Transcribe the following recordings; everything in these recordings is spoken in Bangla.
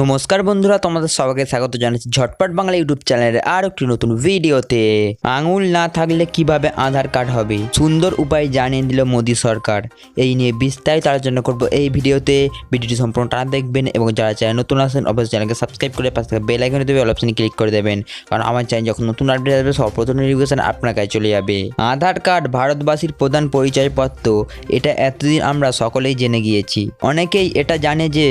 নমস্কার বন্ধুরা, তোমাদের সবাইকে স্বাগত জানাচ্ছি ঝটপট বাংলা ইউটিউব চ্যানেলে আর একটি নতুন ভিডিওতে। আঙুল না থাকলে কীভাবে আধার কার্ড হবে? সুন্দর উপায় জানিয়ে দিল মোদী সরকার। এই নিয়ে বিস্তারিত আলোচনা করব এই ভিডিওতে। ভিডিওটি সম্পূর্ণ টানা দেখবেন এবং যারা চ্যানেল নতুন আসেন অবশ্যই চ্যানেলকে সাবস্ক্রাইব করে পাশে বেল আইকনে দেবে অল অপশনে ক্লিক করে দেবেন। কারণ আমার চ্যানেল যখন নতুন আপডেট আসবে, সর্বপ্রথম নোটিফিকেশন আপনার কাছে চলে যাবে। আধার কার্ড ভারতবাসীর প্রধান পরিচয়পত্র। এটা এতদিন আমরা সকলেই জেনে গিয়েছি। অনেকেই এটা জানে যে,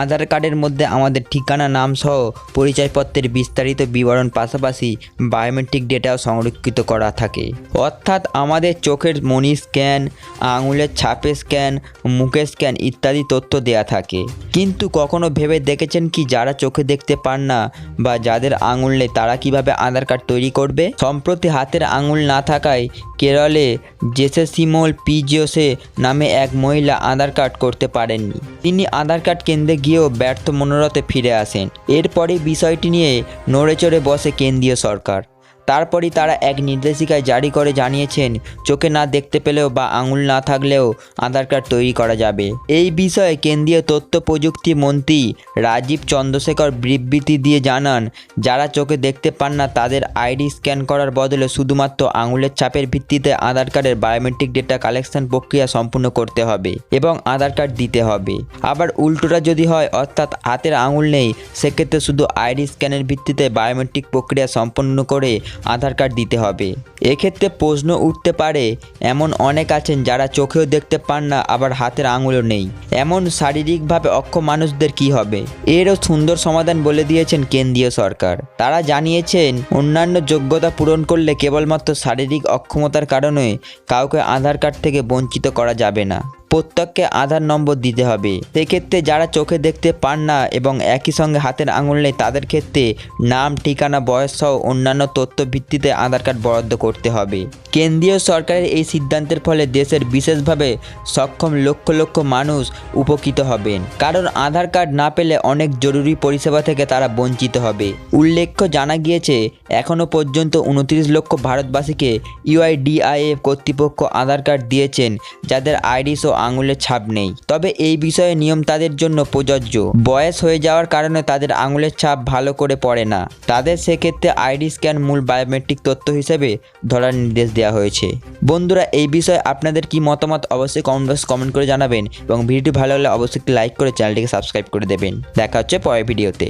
আধার কার্ডের মধ্যে আমাদের ঠিকানা নাম সহ পরিচয়পত্রের বিস্তারিত বিবরণ পাশাপাশি বায়োমেট্রিক ডেটাও সংরক্ষিত করা থাকে। অর্থাৎ আমাদের চোখের মনি স্ক্যান আঙুলের ছাপে স্ক্যান মুখের স্ক্যান ইত্যাদি তথ্য দেয়া থাকে। কিন্তু কখনো ভেবে দেখেছেন কি যারা চোখে দেখতে পান না বা যাদের আঙুল নেই তারা কীভাবে আধার কার্ড তৈরি করবে? সম্প্রতি হাতের আঙুল না থাকায় কেরলে জেসে পি পিজিওসে নামে এক মহিলা আধার কার্ড করতে পারেননি। তিনি আধার কার্ড কেন্দ্রে গিয়েও ব্যর্থ মনোরথে ফিরে আসেন। এরপরে বিষয়টি নিয়ে নড়েচড়ে বসে কেন্দ্রীয় সরকার। তারপরই তারা এক নির্দেশিকায় জারি করে জানিয়েছেন, চোখে না দেখতে পেলেও বা আঙুল না থাকলেও আধার কার্ড তৈরি করা যাবে। এই বিষয়ে কেন্দ্রীয় তথ্য প্রযুক্তি মন্ত্রী রাজীব চন্দ্রশেখর বিবৃতি দিয়ে জানান, যারা চোখে দেখতে পান না, তাদের আইডি স্ক্যান করার বদলে শুধুমাত্র আঙুলের ছাপের ভিত্তিতে আধার কার্ডের বায়োমেট্রিক ডেটা কালেকশন প্রক্রিয়া সম্পূর্ণ করতে হবে এবং আধার কার্ড দিতে হবে। আবার উল্টোটা যদি হয়, অর্থাৎ হাতের আঙুল নেই, সেক্ষেত্রে শুধু আইডি স্ক্যানের ভিত্তিতে বায়োমেট্রিক প্রক্রিয়া সম্পন্ন করে আধার কার্ড দিতে হবে। এক্ষেত্রে প্রশ্ন উঠতে পারে, এমন অনেক আছেন যারা চোখেও দেখতে পান না, আবার হাতের আঙুলও নেই। এমন শারীরিকভাবে অক্ষ মানুষদের কি হবে? এরও সুন্দর সমাধান বলে দিয়েছেন কেন্দ্রীয় সরকার। তারা জানিয়েছেন, অন্যান্য যোগ্যতা পূরণ করলে কেবলমাত্র শারীরিক অক্ষমতার কারণে কাউকে আধার কার্ড থেকে বঞ্চিত করা যাবে না। প্রত্যেককে আধার নম্বর দিতে হবে। সেক্ষেত্রে যারা চোখে দেখতে পান না এবং একই সঙ্গে হাতের আঙুল নেই, তাদের ক্ষেত্রে নাম, ঠিকানা, বয়স সহ অন্যান্য তথ্য ভিত্তিতে আধার কার্ড বরাদ্দ করতে হবে। কেন্দ্রীয় সরকারের এই সিদ্ধান্তের ফলে দেশের বিশেষভাবে সক্ষম লক্ষ লক্ষ মানুষ উপকৃত হবেন। কারণ আধার কার্ড না পেলে অনেক জরুরি পরিষেবা থেকে তারা বঞ্চিত হবে। উল্লেখ্য জানা গিয়েছে এখনও পর্যন্ত উনত্রিশ লক্ষ ভারতবাসীকে ইউআইডিআইএফ কর্তৃপক্ষ আধার কার্ড দিয়েছেন, যাদের আইডিস ও আঙুলের ছাপ নেই। তবে এই বিষয়ে নিয়ম তাদের জন্য প্রযোজ্য। বয়স হয়ে যাওয়ার কারণে তাদের আঙুলের ছাপ ভালো করে পড়ে না। তাদের সেক্ষেত্রে আইডি স্ক্যান মূল বায়োমেট্রিক তথ্য হিসেবে ধরার নির্দেশ দেওয়া হয়েছে। বন্ধুরা, এই বিষয়ে আপনাদের কি মতামত অবশ্যই কমেন্ট বক্স কমেন্ট করে জানাবেন এবং ভিডিওটি ভালো হলে অবশ্যই লাইক করে চ্যানেলটিকে সাবস্ক্রাইব করে দেবেন। দেখা হচ্ছে পরের ভিডিওতে।